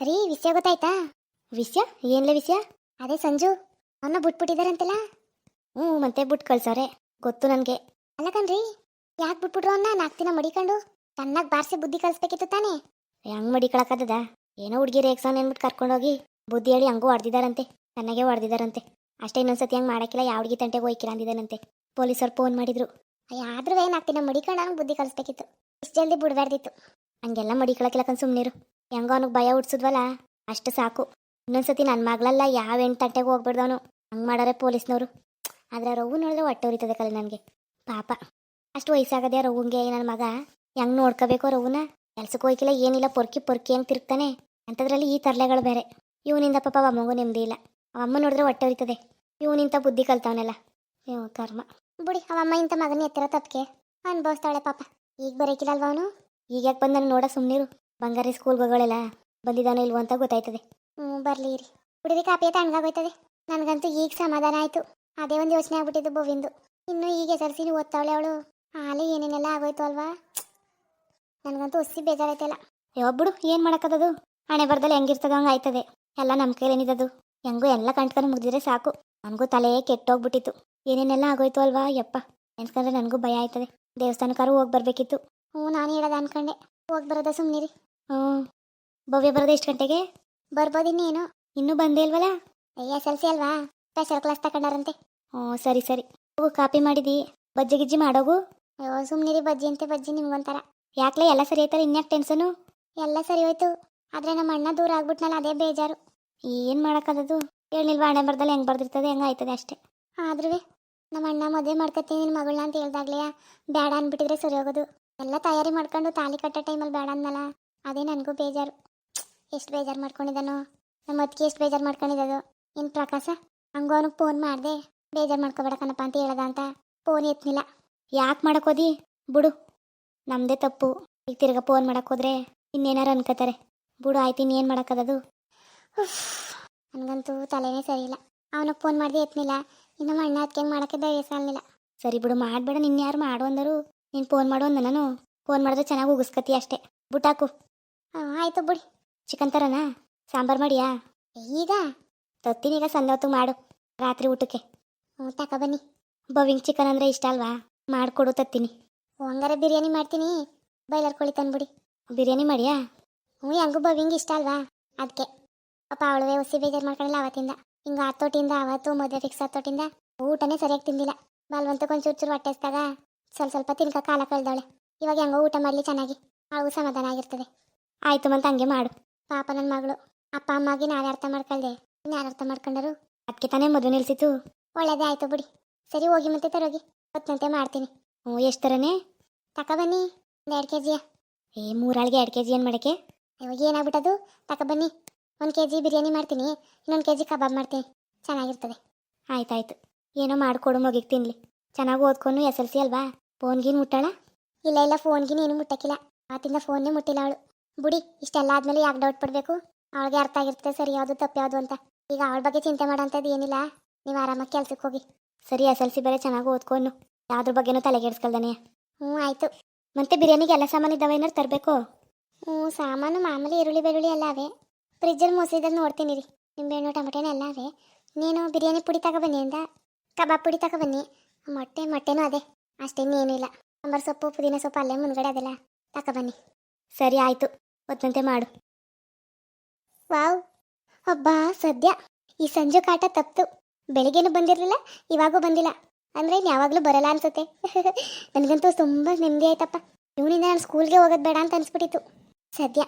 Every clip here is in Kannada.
ರೀ ವಿಷಯ ಗೊತ್ತಾಯ್ತಾ? ವಿಷಯ? ಏನ್ಲೇ ವಿಷಯ? ಅದೇ ಸಂಜು ಅವನ್ನ ಬಿಟ್ಬಿಟ್ಟಿದಾರಂತಲ್ಲ ಹ್ಞೂ, ಮತ್ತೆ ಬಿಟ್ಟು ಕಳ್ಸವ್ರೆ. ಗೊತ್ತು ನನಗೆ. ಅಲ್ಲ ಕಣ್ರಿ, ಯಾಕೆ ಬಿಟ್ಬಿಟ್ರು ಅವನ್ನ ನಾಲ್ಕು ದಿನ ಮಡಿಕೊಂಡು? ಚೆನ್ನಾಗಿ ಬಾರಿಸಿ ಬುದ್ಧಿ ಕಲಿಸ್ಬೇಕಿತ್ತು ತಾನೆ. ಹೆಂಗ್ ಮಡಿಕೊಳಕದ ಏನೋ ಹುಡುಗಿ ರೇಕ್ಸಾನ್ ಏನ್ಬಿಟ್ಟು ಕರ್ಕೊಂಡೋಗಿ ಬುದ್ಧಿ ಹೇಳಿ ಹಂಗೂ ಹೊಡೆದಿದ್ದಾರಂತೆ ಚೆನ್ನಾಗೇ ಹೊಡೆದಿದಾರಂತೆ. ಅಷ್ಟೇ ಇನ್ನೊಂದ್ಸತಿ ಹಂಗೆ ಮಾಡಕ್ಕಿಲ್ಲ, ಯಾವ ಹುಡುಗಿ ತಂಟೆಗೆ ಹೋಯ್ಕಿಲ್ಲ ಅಂದಿದ್ದಾನಂತೆ ಪೊಲೀಸರು ಫೋನ್ ಮಾಡಿದ್ರು. ಆದ್ರೂ ನಾಲ್ಕು ದಿನ ಮಡಿಕೊಂಡು ಅವ್ನಿಗೆ ಬುದ್ಧಿ ಕಲಿಸ್ಬೇಕಿತ್ತು. ಇಷ್ಟು ಜಲ್ದಿ ಬಿಡಬಾರ್ದಿತ್ತು. ಹಂಗೆಲ್ಲ ಮಡಿಕೊಳಕಿಲ್ಲ ಸುಮ್ಮನಿರು ಹೆಂಗೋ ಅವನಿಗೆ ಭಯ ಹುಡ್ಸಿದ್ವಲ್ಲ ಅಷ್ಟು ಸಾಕು. ಇನ್ನೊಂದ್ಸತಿ ನನ್ನ ಮಗಳಲ್ಲ ಯಾವ ಎಂಟು ತಂಟೆಗೆ ಹೋಗ್ಬಿಡ್ದವನು ಹಂಗೆ ಮಾಡಾರೆ ಪೊಲೀಸ್ನವರು. ಆದ್ರೆ ರವು ನೋಡಿದ್ರೆ ಹೊಟ್ಟೆ ಉರಿತದೆ ಕಲೆ ನನಗೆ. ಪಾಪ. ಅಷ್ಟು ವಯಸ್ಸಾಗದೆ ರವುಂಗೆ ನನ್ನ ಮಗ. ಹೆಂಗ್ ನೋಡ್ಕೋಬೇಕು ರವುನ ಕೆಲ್ಸಕ್ಕೆ ಹೋಗಿಲ್ಲ ಏನಿಲ್ಲ, ಪೊರ್ಕಿ ಪೊರ್ಕಿ ಹೆಂಗ್ ತಿರುಗ್ತಾನೆ. ಅಂಥದ್ರಲ್ಲಿ ಈ ತರ್ಲೆಗಳು ಬೇರೆ. ಇವನಿಂದ ಪಾಪ ಅಮ್ಮಗೂ ನೆಮ್ಮದಿ ಇಲ್ಲ. ಅವಮ್ಮ ನೋಡಿದ್ರೆ ಹೊಟ್ಟೆ ಉರಿತದೆ. ಇವನಿಂತ ಬುದ್ಧಿ ಕಲ್ತವನೆಲ್ಲ. ನೀವು ಕರ್ಮ. ಬಿಡಿ ಅವಮ್ಮ ಇಂಥ ಮಗನ ಎತ್ತಿರೋ ತಪ್ಪಿಗೆ? ಅನ್ಭವಿಸ್ತಾಳೆ ಪಾಪ. ಈಗ ಬರೋಕಿಲ್ಲಲ್ವ ಅವನು? ಈಗ ಯಾಕೆ ಬಂದನು ನೋಡ ಸುಮ್ಮನಿರು ಬಂಗಾರಿ ಸ್ಕೂಲ್ಗೆ ಹೋಗೋಳೆಲ್ಲ ಬಂದಿದ್ದಾನೋ ಇಲ್ವೋ ಅಂತ ಗೊತ್ತಾಯ್ತದೆ. ಹ್ಞೂ ಬರಲಿ ರೀ ಕುಡಿದಿ ಕಾಪಿ ತಣ್ಣಗಾಗೋಯ್ತದೆ ನನಗಂತೂ ಈಗ ಸಮಾಧಾನ ಆಯಿತು. ಅದೇ ಒಂದು ಯೋಚನೆ ಆಗ್ಬಿಟ್ಟಿದ್ದು ಬೋವಿಂದು ಇನ್ನು ಈಗ ಎಸ್ ಎಲ್ ಸಿಲಿ ಓದ್ತಾವಳೆ ಅವಳು. ಹಾಲೆ ಏನೇನೆಲ್ಲ ಆಗೋಯ್ತು ಅಲ್ವಾ? ನನಗಂತೂ ಒಸಿ ಯೋ ಬಿಡು ಏನು ಮಾಡಕ್ಕದದು? ಹಣೆ ಬರ್ದಲ್ಲಿ ಹೆಂಗಿರ್ತದ ಹಂಗೆ ಆಯ್ತದೆ. ಎಲ್ಲ ನಮ್ಮ ಕೈಲೇನಿದ್ದದು ಹೆಂಗೂ ಎಲ್ಲ ಕಂಟ್ಕೊಂಡು ಮುಗಿದ್ರೆ ಸಾಕು. ನನಗೂ ತಲೆ ಕೆಟ್ಟೋಗ್ಬಿಟ್ಟಿತ್ತು. ಏನೇನೆಲ್ಲ ಆಗೋಯ್ತು ಅಲ್ವಾ? ಯಪ್ಪ. ನೆನ್ಸ್ಕೊಂಡ್ರೆ ನನಗೂ ಭಯ ಆಯ್ತದೆ. ದೇವಸ್ಥಾನಕ್ಕಾರು ಹೋಗಿ ಬರಬೇಕಿತ್ತು. ಹ್ಞೂ, ನಾನು ಹೇಳೋದು ಅನ್ಕೊಂಡೆ. ಹೋಗಿ ಬರೋದ ಸುಮ್ಮನಿರಿ ಹ್ಞೂ ಭವ್ಯ ಬರೋದು ಎಷ್ಟು ಗಂಟೆಗೆ? ಬರ್ಬೋದು ಇನ್ನೇನು. ಇನ್ನೂ ಬಂದೇ ಇಲ್ವಲ್ಲ? ಎಸ್ ಎಲ್ ಸಿ ಅಲ್ವಾ? ಸ್ಪೆಷಲ್ ಕ್ಲಾಸ್ ತಗೊಂಡಾರಂತೆ ಹ್ಞೂ ಸರಿ ಸರಿ. ಹೋಗು, ಕಾಪಿ ಮಾಡಿದಿ. ಬಜ್ಜಿ ಗಿಜ್ಜಿ ಮಾಡೋಗು. ಅಯ್ಯೋ ಸುಮ್ಮನೆ ರೀ ಬಜ್ಜಿ ಅಂತೆ, ಬಜ್ಜಿ ನಿಮ್ಗೊಂಥರ. ಯಾಕ್ಲೆ ಎಲ್ಲ ಸರಿ ಆಯ್ತಾರೆ ಇನ್ಯಾಕೆ ಟೆನ್ಷನು ಎಲ್ಲ ಸರಿ ಹೋಯ್ತು. ಆದರೆ ನಮ್ಮ ಅಣ್ಣ ದೂರ ಆಗ್ಬಿಟ್ನಲ್ಲ, ಅದೇ ಬೇಜಾರು. ಏನು ಮಾಡೋಕ್ಕದದು? ಹೇಳಿಲ್ವಾ ಹಣೆ ಬರ್ದಲ್ಲಿ ಹೆಂಗೆ ಬರ್ದಿರ್ತದೆ, ಹೆಂಗೆ ಆಯ್ತದೆ ಅಷ್ಟೇ. ಆದ್ರೂ ನಮ್ಮ ಅಣ್ಣ ಮದುವೆ ಮಾಡ್ಕೊತೀನಿ ನಿನ್ನ ಮಗಳನ್ನ ಅಂತ ಹೇಳ್ದಾಗ್ಲೇ ಬೇಡ ಅಂದ್ಬಿಟ್ಟಿದ್ರೆ ಸರಿ ಹೋಗೋದು. ಎಲ್ಲ ತಯಾರಿ ಮಾಡ್ಕೊಂಡು ತಾಲಿ ಕಟ್ಟೋ ಟೈಮಲ್ಲಿ ಬೇಡ ಅಂದಲ್ಲ ಅದೇ ನನಗೂ ಬೇಜಾರು. ಎಷ್ಟು ಬೇಜಾರು ಮಾಡ್ಕೊಂಡಿದ್ದಾನೋ. ನಮ್ಮ ಅದಕ್ಕೆ ಎಷ್ಟು ಬೇಜಾರು ಮಾಡ್ಕೊಂಡಿದ್ದದು. ಇನ್ನು ಪ್ರಕಾಶ? ಹಂಗೂ ಅವನಿಗೆ ಫೋನ್ ಮಾಡಿದೆ. ಬೇಜಾರು ಮಾಡ್ಕೋಬೇಡ ಅಂತ ಹೇಳ್ದ ಅಂತ. ಫೋನ್ ಎತ್ತನಿಲ್ಲ ಯಾಕೆ ಮಾಡಕ್ಕೋದಿ ಬಿಡು. ನಮ್ಮದೇ ತಪ್ಪು. ಈಗ ತಿರ್ಗಾ ಫೋನ್ ಮಾಡೋಕ್ಕೋದ್ರೆ ಇನ್ನೇನಾರು ಅನ್ಕೋತಾರೆ. ಬಿಡು ಆಯ್ತು ಇನ್ನೇನು ಮಾಡೋಕ್ಕದದು ನನಗಂತೂ ತಲೆನೇ ಸರಿ ಇಲ್ಲ ಅವನಿಗೆ ಫೋನ್ ಮಾಡಿದೆ ಎತ್ತನಿಲ್ಲ ಇನ್ನು ಅಣ್ಣ ಅದಕ್ಕೆ ಮಾಡೋಕ್ಕೆ ಧೈರ್ಯ ಸಾಲಿಲ್ಲ ಸರಿ ಬಿಡು ಮಾಡಬೇಡ. ನಿನ್ನ ಯಾರು ಮಾಡು ಅಂದರು. ನೀನು ಫೋನ್ ಮಾಡು ಅಂದ ನಾನು. ಫೋನ್ ಮಾಡಿದ್ರೆ ಚೆನ್ನಾಗಿ ಉಗಿಸ್ಕತಿ ಅಷ್ಟೇ. ಬುಟ್ಟಾಕು ಆಯಿತು ಬಿಡಿ. ಚಿಕನ್ ತರನಾ? ಸಾಂಬಾರು ಮಾಡಿಯಾ? ಈಗ? ತತ್ತೀನಿ ಈಗ ಸಂಜೆ ಹೊತ್ತು ಮಾಡು, ರಾತ್ರಿ ಊಟಕ್ಕೆ. ಹ್ಞೂ, ತಕ ಬನ್ನಿ. ಬವಿಂಗ್ ಚಿಕನ್ ಅಂದರೆ ಇಷ್ಟ ಅಲ್ವಾ? ಮಾಡಿಕೊಡು ತತ್ತೀನಿ. ಹಂಗಾರೆ ಬಿರಿಯಾನಿ ಮಾಡ್ತೀನಿ. ಬೈಲರ್ ಕೋಳಿ ತಂದ್ಬಿಡಿ. ಬಿರಿಯಾನಿ ಮಾಡಿಯಾ? ಹ್ಞೂ, ಹೆಂಗೂ ಬವಿಂಗ್ ಇಷ್ಟ ಅಲ್ವಾ? ಅದಕ್ಕೆ ಪಾಪ ಅವಳವೇ ಹುಸಿ ಬೇಜಾರು ಮಾಡ್ಕೊಂಡಿಲ್ಲ ಅವತ್ತಿಂದ. ಹಿಂಗೆ ಹತ್ತೋಟಿಂದ ಅವತ್ತು ಮದುವೆ ಫಿಕ್ಸ್ ಹತ್ತೋಟಿಂದ ಊಟನೇ ಸರಿಯಾಗಿ ತಿಂದಿಲ್ಲ. ಬಲ್ವಂತಕ್ಕೆ ಒಂಚೂರು ಚೂರು ಚೂರು ಹೊಟ್ಟೆಸ್ದಾಗ ಸ್ವಲ್ಪ ಸ್ವಲ್ಪ ತಿನ್ಕ ಕಾಲ ಕಳೆದವಳೆ. ಇವಾಗ ಹೆಂಗೋ ಊಟ ಮಾಡಲಿ ಚೆನ್ನಾಗಿ. ಅವಳು ಸಮಾಧಾನ ಆಗಿರ್ತದೆ. ಆಯ್ತು ಮಂತ ಹಂಗೆ ಮಾಡು. ಪಾಪ ನನ್ನ ಮಗಳು. ಅಪ್ಪ, ಅಮ್ಮಗೆ ನಾನು ಅರ್ಥ ಮಾಡ್ಕೊಳ್ದೆ. ಇನ್ಯಾರು ಅರ್ಥ ಮಾಡ್ಕೊಂಡರು ಅದಕ್ಕೆ ತಾನೇ ಮದುವೆ ನಿಲ್ಸಿತು. ಒಳ್ಳೇದೇ ಆಯ್ತು ಬಿಡಿ. ಸರಿ, ಹೋಗಿ ಮತ್ತೆ ತರೋಗಿ. ಹೊತ್ತಂತೆ ಮಾಡ್ತೀನಿ. ಹ್ಞೂ, ಎಷ್ಟು ಥರನೇ ತಗೊಬನ್ನಿ ಒಂದು ಎರಡು ಕೆ ಜಿಯ ಏ, ಮೂರಾಳಿಗೆ ಎರಡು ಕೆ ಜಿ ಏನು ಮಾಡೋಕ್ಕೆ? ಇವಾಗ ಏನಾಗ್ಬಿಟ್ಟದು? ತಗೊಬನ್ನಿ ಒಂದು ಕೆ ಜಿ ಬಿರಿಯಾನಿ ಮಾಡ್ತೀನಿ. ಇನ್ನೊಂದು ಕೆ ಜಿ ಕಬಾಬ್ ಮಾಡ್ತೀನಿ. ಚೆನ್ನಾಗಿರ್ತದೆ. ಆಯ್ತಾಯ್ತು ಏನೋ ಮಾಡಿಕೊಡು ಮಗಿಗೆ ತಿನ್ಲಿ. ಚೆನ್ನಾಗಿ ಓದ್ಕೊಂಡು ಎಸ್ ಎಲ್ ಸಿ ಅಲ್ವಾ? ಫೋನ್ಗೇನು ಮುಟ್ಟಾಳ? ಇಲ್ಲ ಇಲ್ಲ, ಫೋನ್ಗಿನ ಏನು ಮುಟ್ಟಕ್ಕಿಲ್ಲ ಆತಿಂದ ಫೋನ್ನೇ ಮುಟ್ಟಿಲ್ಲ ಅವಳು. ಬುಡಿ, ಇಷ್ಟೆಲ್ಲ ಆದ್ಮೇಲೆ ಯಾಕೆ ಡೌಟ್ ಪಡಬೇಕು? ಅವಳಿಗೆ ಅರ್ಥ ಆಗಿರ್ತದೆ ಸರಿ, ಯಾವುದು ತಪ್ಪು, ಯಾವುದು ಅಂತ. ಈಗ ಅವಳ ಬಗ್ಗೆ ಚಿಂತೆ ಮಾಡೋಂಥದ್ದು ಏನಿಲ್ಲ. ನೀವು ಆರಾಮಾಗಿ ಕೆಲ್ಸಕ್ಕೆ ಹೋಗಿ. ಸರಿ, ಎಸ್ ಎಲ್ ಸಿ ಬೇರೆ ಚೆನ್ನಾಗಿ ಓದ್ಕೊಂಡು. ಯಾವ್ದ್ರ ಬಗ್ಗೆನೂ ತಲೆಗೆಡ್ಸ್ಕೊಳ್ದಾನೆ. ಹ್ಞೂ, ಆಯಿತು. ಮತ್ತೆ ಬಿರಿಯಾನಿಗೆ ಎಲ್ಲ ಸಾಮಾನು ಇದ್ದಾವೆ ಏನಾರು ತರಬೇಕು? ಹ್ಞೂ, ಸಾಮಾನು ಮಾಮೂಲಿ ಈರುಳ್ಳಿ, ಬೆಳ್ಳುಳ್ಳಿ ಎಲ್ಲ ಅವೆ. ಫ್ರಿಜ್ಜಲ್ಲಿ ಮೊಸರಿದಲ್ಲಿ ನೋಡ್ತೀನಿ ರೀ. ನಿಂಬೆಹಣ್ಣು ಟೊಮೆಟೊನ ಎಲ್ಲ ಅವೆ. ನೀನು ಬಿರಿಯಾನಿ ಪುಡಿ ತಗೊಬನ್ನಿ ಅಂದ? ಕಬಾಬ್ ಪುಡಿ ತಗೊಬನ್ನಿ. ಮೊಟ್ಟೆ, ಮೊಟ್ಟೆನೂ ಅದೇ. ಅಷ್ಟೇನೇನೂ ಇಲ್ಲ. ಸಾಂಬಾರು ಸೊಪ್ಪು, ಪುದೀನ ಸೊಪ್ಪು ಅಲ್ಲೇ ಮುಂದ್ಗಡೆ ಅದೆಲ್ಲ ತಗೊಬನ್ನಿ. ಸರಿ ಆಯಿತು ಒತ್ತಂತೆ ಮಾಡು. ವಾವ್, ಅಬ್ಬಾ, ಸದ್ಯ. ಈ ಸಂಜೆ ಕಾಟ ತಪ್ತು ಬೆಳಿಗ್ಗೆನೂ ಬಂದಿರಲಿಲ್ಲ, ಇವಾಗೂ ಬಂದಿಲ್ಲ. ಅಂದರೆ ಇನ್ನು ಯಾವಾಗಲೂ ಬರಲ್ಲ ಅನ್ಸುತ್ತೆ. ನನಗಂತೂ ತುಂಬ ನೆಮ್ಮದಿ ಆಯ್ತಪ್ಪ. ಇವನಿಂದ ನಾನು ಸ್ಕೂಲ್ಗೆ ಹೋಗೋದು ಬೇಡ ಅಂತ ಅನ್ಸ್ಬಿಟ್ಟಿತ್ತು. ಸದ್ಯ.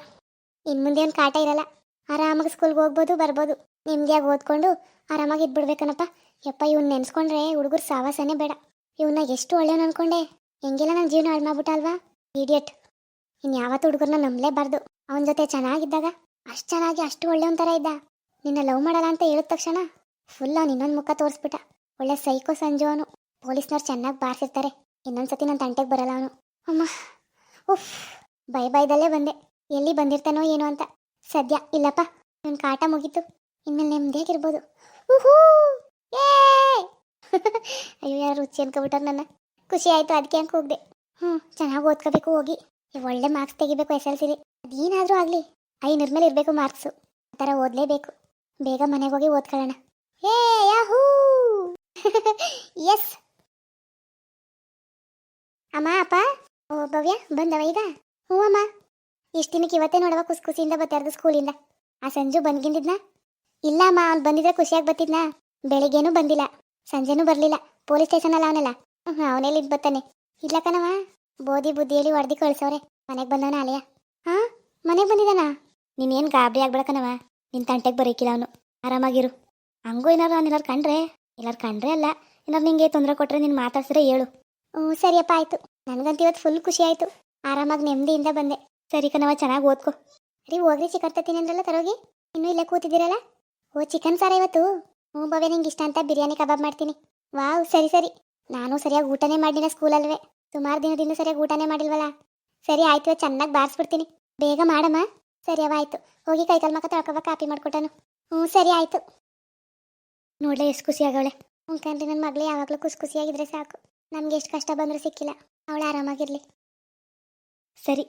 ಇನ್ನು ಮುಂದೆ ಒಂದು ಕಾಟ ಇರಲ್ಲ. ಆರಾಮಾಗಿ ಸ್ಕೂಲ್ಗೆ ಹೋಗ್ಬೋದು, ಬರ್ಬೋದು. ನೆಮ್ಮದಿಯಾಗಿ ಓದ್ಕೊಂಡು ಆರಾಮಾಗಿ ಇದ್ಬಿಡ್ಬೇಕನಪ್ಪ. ಯಪ್ಪ, ಇವ್ನ ನೆನ್ಸ್ಕೊಂಡ್ರೆ ಹುಡುಗರು ಸಾವಾಸನೇ ಬೇಡ. ಇವನ್ನ ಎಷ್ಟು ಒಳ್ಳೆಯವನು ಅನ್ಕೊಂಡೆ. ಹೆಂಗೆಲ್ಲ ನನ್ನ ಜೀವನ ಹಾಳು ಮಾಡ್ಬಿಟ್ಟಲ್ವಾ? ಇಡಿಯಟ್ ಇನ್ನು ಯಾವತ್ತು ಹುಡುಗರನ್ನ ನಂಬಲೇಬಾರ್ದು. ಅವನ ಜೊತೆ ಚೆನ್ನಾಗಿದ್ದಾಗ ಅಷ್ಟು ಚೆನ್ನಾಗಿ ಅಷ್ಟು ಒಳ್ಳೆಯವನ ಥರ ಇದ್ದ. ನಿನ್ನ ಲವ್ ಮಾಡಲ್ಲ ಅಂತ ಹೇಳಿದ ತಕ್ಷಣ ಫುಲ್ ಅವ್ನು ಇನ್ನೊಂದು ಮುಖ ತೋರಿಸ್ಬಿಟ್ಟ. ಒಳ್ಳೆ ಸೈಕೋ ಸಂಜು ಅವನು. ಪೊಲೀಸ್ನವ್ರು ಚೆನ್ನಾಗಿ ಬಾರಿಸಿರ್ತಾರೆ. ಇನ್ನೊಂದ್ಸತಿ ನನ್ನ ತಂಟೆಗೆ ಬರಲ್ಲ ಅವನು. ಅಮ್ಮ, ಉಫ್ ಬೈ ಬೈದಲ್ಲೇ ಬಂದೆ. ಎಲ್ಲಿ ಬಂದಿರ್ತಾನೋ ಏನೋ ಅಂತ. ಸದ್ಯ, ಇಲ್ಲಪ್ಪ ನನ್ನ ಕಾಟ ಮುಗೀತು. ಇನ್ಮೇಲೆ ನೆಮ್ಮದಿಯಾಗಿರ್ಬೋದು ಊಹೂ ಏ! ಅಯ್ಯೋ, ಯಾರು ರುಚಿ ಅನ್ಕೊಬಿಟ್ಟಾರ ನನ್ನ. ಖುಷಿ ಆಯಿತು ಅದಕ್ಕೆ ಅಂಕ ಹೋಗ್ದೆ ಹ್ಞೂ ಚೆನ್ನಾಗಿ ಓದ್ಕೋಬೇಕು, ಹೋಗಿ. ಒಳ್ಳೆ ಮಾರ್ಕ್ಸ್ ತೆಗಿಬೇಕು ಎಸ್ ಎಲ್ ಸಿಲಿ ಅದೇನಾದರೂ ಆಗಲಿ. ಐನೂರ ಮೇಲೆ ಇರಬೇಕು ಮಾರ್ಕ್ಸು ಆ ಥರ ಓದಲೇಬೇಕು. ಬೇಗ ಮನೆಗೆ ಹೋಗಿ ಓದ್ಕೊಳ್ಳೋಣ. ಏ, ಯಾಹೂ! ಎಸ್ ಅಮ್ಮ, ಅಪ್ಪ? ಓ, ಭವ್ಯ, ಬಂದವ ಈಗ? ಹ್ಞೂ, ಅಮ್ಮ. ಇಷ್ಟು ದಿನಕ್ಕೆ ಇವತ್ತೇ ನೋಡವ ಕುಸ್ ಖುಷಿಯಿಂದ ಬರ್ತಾರ್ದು ಸ್ಕೂಲಿಂದ ಆ ಸಂಜು ಬಂದ್ಗಿಂದಿದ್ನ? ಇಲ್ಲ, ಅಮ್ಮ, ಅವ್ನು ಬಂದಿದ್ರೆ ಖುಷಿಯಾಗಿ ಬರ್ತಿದ್ನಾ. ಬೆಳಿಗ್ಗೆನೂ ಬಂದಿಲ್ಲ. ಸಂಜೆನೂ ಬರಲಿಲ್ಲ. ಪೊಲೀಸ್ ಸ್ಟೇಷನಲ್ಲಿ ಅವನಲ್ಲ. ಅವನೆಲ್ಲಿ ಬರ್ತಾನೆ. ಇಲ್ಲ ಕಣವ ಬೋಧಿ ಬುದ್ಧಿ ಹೇಳಿ ಹೊಡೆದಿ ಕಳ್ಸವ್ರೆ. ಮನೆಗೆ ಬಂದವನ ಅಲೆಯ ಹಾ? ಮನೆಗೆ ಬಂದಿದ್ದಾನ? ನೀನೇನು ಗಾಬರಿ ಆಗ್ಬೇಡಕನವ? ನಿನ್ನ ತಂಟೆಗೆ ಬರೀಕಿಲ್ಲ ಅವನು. ಆರಾಮಾಗಿರು. ಹಂಗೂ ಏನಾರು ನಾನು ಎಲ್ಲಾರು ಕಂಡ್ರೆ? ಎಲ್ಲಾರು ಕಂಡ್ರೆ ಅಲ್ಲ. ಏನಾರು ನಿಂಗೆ ತೊಂದರೆ ಕೊಟ್ಟರೆ ನೀನು ಮಾತಾಡ್ಸಿದ್ರೆ ಹೇಳು. ಹ್ಞೂ ಸರಿಯಪ್ಪ ಆಯಿತು. ನನಗಂತೂ ಇವತ್ತು ಫುಲ್ ಖುಷಿ ಆಯಿತು. ಆರಾಮಾಗಿ ನೆಮ್ಮದಿಯಿಂದ ಬಂದೆ. ಸರಿ ಕಣವ ಚೆನ್ನಾಗಿ ಓದ್ಕೊ. ರೀ ಹೋಗ್ರಿ ಚಿಕನ್ ತತ್ತೀನಿ ಅಂದ್ರಲ್ಲ ತರೋಗಿ. ಇನ್ನೂ ಇಲ್ಲೇ ಕೂತಿದ್ದೀರಲ್ಲ? ಓ ಚಿಕನ್ ಸಾರ ಇವತ್ತು? ಹ್ಞೂ ಭವ್ಯ ನಿಂಗೆ ಇಷ್ಟ ಅಂತ ಬಿರಿಯಾನಿ ಕಬಾಬ್ ಮಾಡ್ತೀನಿ. ವಾವ್ ಸರಿ ಸರಿ. ನಾನು ಸರಿಯಾಗಿ ಊಟನೇ ಮಾಡಿಲ್ಲ ಸ್ಕೂಲಲ್ವೇ. ಸುಮಾರು ದಿನದಿಂದ ಸರಿಯಾಗಿ ಊಟನೇ ಮಾಡಿಲ್ವಲ್ಲ? ಸರಿ, ಆಯ್ತು ಚೆನ್ನಾಗಿ ಬಾರಿಸ್ಬಿಡ್ತೀನಿ. ಬೇಗ ಮಾಡಮ್ಮ. ಸರಿ, ಅವ ಆಯ್ತು. ಹೋಗಿ ಕೈಕಾಲು ಮಕ್ಕ ತೊಳ್ಕೊಬ ಕಾಪಿ ಮಾಡ್ಕೊಟ್ಟನು. ಹ್ಞೂ, ಸರಿ, ಆಯ್ತು. ನೋಡ್ಲೆ, ಎಷ್ಟು ಖುಷಿ ಆಗವಳೆ ಹ್ಞೂ ಕಣ್ರಿ ನನ್ನ ಮಗಳು, ಯಾವಾಗಲೂ ಖುಷಿ ಖುಷಿಯಾಗಿದ್ರೆ ಸಾಕು. ನಮ್ಗೆ ಎಷ್ಟು ಕಷ್ಟ ಬಂದರೂ ಸಿಕ್ಕಿಲ್ಲ. ಅವಳು ಆರಾಮಾಗಿರ್ಲಿ. ಸರಿ,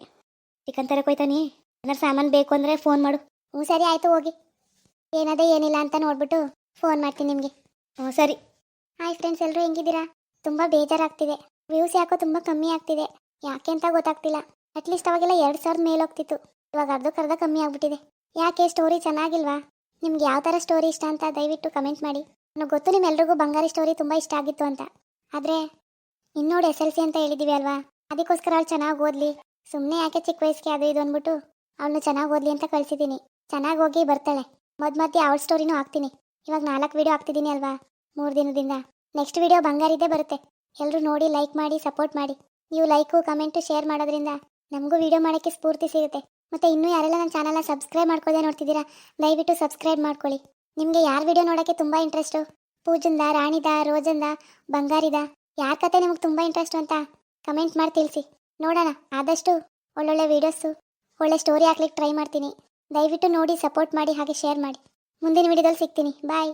ಚಿಕನ್ ತರಕ್ಕೆ ಹೋಯ್ತಾನಿ. ಏನಾರು ಸಾಮಾನು ಬೇಕು ಅಂದರೆ ಫೋನ್ ಮಾಡು. ಹ್ಞೂ, ಸರಿ, ಆಯಿತು, ಹೋಗಿ. ಏನದೇ ಏನಿಲ್ಲ ಅಂತ ನೋಡ್ಬಿಟ್ಟು ಫೋನ್ ಮಾಡ್ತೀನಿ ನಿಮಗೆ. ಹ್ಞೂ, ಸರಿ. ಹಾಯ್, ಫ್ರೆಂಡ್ಸ್ ಎಲ್ಲರೂ ಹೆಂಗಿದ್ದೀರಾ? ತುಂಬ ಬೇಜಾರಾಗ್ತಿದೆ. ವ್ಯೂಸ್ ಯಾಕೋ ತುಂಬ ಕಮ್ಮಿ ಆಗ್ತಿದೆ. ಯಾಕೆ ಅಂತ ಗೊತ್ತಾಗ್ತಿಲ್ಲ. ಅಟ್ಲೀಸ್ಟ್ ಅವಾಗೆಲ್ಲ ಎರಡು ಸಾವಿರದ ಮೇಲೆ ಹೋಗ್ತಿತ್ತು. ಇವಾಗ ಅರ್ಧಕ್ಕರ್ಧ ಕಮ್ಮಿ ಆಗ್ಬಿಟ್ಟಿದೆ. ಯಾಕೆ ಸ್ಟೋರಿ ಚೆನ್ನಾಗಿಲ್ವಾ? ನಿಮ್ಗೆ ಯಾವ ಥರ ಸ್ಟೋರಿ ಇಷ್ಟ ಅಂತ ದಯವಿಟ್ಟು ಕಮೆಂಟ್ ಮಾಡಿ. ನನಗೆ ಗೊತ್ತು ನಿಮ್ಮೆಲ್ರಿಗೂ ಬಂಗಾರಿ ಸ್ಟೋರಿ ತುಂಬ ಇಷ್ಟ ಆಗಿತ್ತು ಅಂತ. ಆದರೆ ಇನ್ನೋಡು ಎಸ್ ಎಲ್ ಸಿ ಅಂತ ಹೇಳಿದ್ದೀವಿ ಅಲ್ವಾ? ಅದಕ್ಕೋಸ್ಕರ ಅವಳು ಚೆನ್ನಾಗಿ ಓದಲಿ. ಸುಮ್ಮನೆ ಯಾಕೆ ಚಿಕ್ಕ ವಯಸ್ಸಿಗೆ ಅದು ಇದು ಅಂದ್ಬಿಟ್ಟು ಅವಳನ್ನ ಚೆನ್ನಾಗಿ ಓದಲಿ ಅಂತ ಕಳಿಸಿದ್ದೀನಿ. ಚೆನ್ನಾಗಿ ಹೋಗಿ ಬರ್ತಾಳೆ. ಮಧ್ಯ ಮಧ್ಯೆ ಅವಳ ಸ್ಟೋರಿನೂ ಹಾಕ್ತೀನಿ. ಇವಾಗ ನಾಲ್ಕು ವಿಡಿಯೋ ಹಾಕ್ತಿದ್ದೀನಿ ಅಲ್ವಾ? ಮೂರು ದಿನದಿಂದ. ನೆಕ್ಸ್ಟ್ ವಿಡಿಯೋ ಬಂಗಾರಿದ್ದೇ ಬರುತ್ತೆ. ಎಲ್ಲರೂ ನೋಡಿ ಲೈಕ್ ಮಾಡಿ ಸಪೋರ್ಟ್ ಮಾಡಿ. ನೀವು ಲೈಕು ಕಮೆಂಟು ಶೇರ್ ಮಾಡೋದ್ರಿಂದ ನಮಗೂ ವಿಡಿಯೋ ಮಾಡೋಕ್ಕೆ ಸ್ಫೂರ್ತಿ ಸಿಗುತ್ತೆ. ಮತ್ತು ಇನ್ನೂ ಯಾರೆಲ್ಲ ನನ್ನ ಚಾನಲ್ನ ಸಬ್ಸ್ಕ್ರೈಬ್ ಮಾಡ್ಕೋದೆ ನೋಡ್ತಿದ್ದೀರಾ, ದಯವಿಟ್ಟು ಸಬ್ಸ್ಕ್ರೈಬ್ ಮಾಡ್ಕೊಳ್ಳಿ. ನಿಮಗೆ ಯಾರ ವಿಡಿಯೋ ನೋಡೋಕ್ಕೆ ತುಂಬ ಇಂಟ್ರೆಸ್ಟು ಪೂಜಂದ, ರಾಣಿದ, ರೋಜಂದ, ಬಂಗಾರಿದ, ಯಾರ ಕತೆ ನಿಮಗೆ ತುಂಬ ಇಂಟ್ರೆಸ್ಟು ಅಂತ ಕಮೆಂಟ್ ಮಾಡಿ ತಿಳಿಸಿ. ನೋಡೋಣ, ಆದಷ್ಟು ಒಳ್ಳೊಳ್ಳೆ ವೀಡಿಯೋಸು ಒಳ್ಳೆ ಸ್ಟೋರಿ ಹಾಕ್ಲಿಕ್ಕೆ ಟ್ರೈ ಮಾಡ್ತೀನಿ. ದಯವಿಟ್ಟು ನೋಡಿ ಸಪೋರ್ಟ್ ಮಾಡಿ, ಹಾಗೆ ಶೇರ್ ಮಾಡಿ. ಮುಂದಿನ ವಿಡಿಯೋದಲ್ಲಿ ಸಿಗ್ತೀನಿ. ಬಾಯ್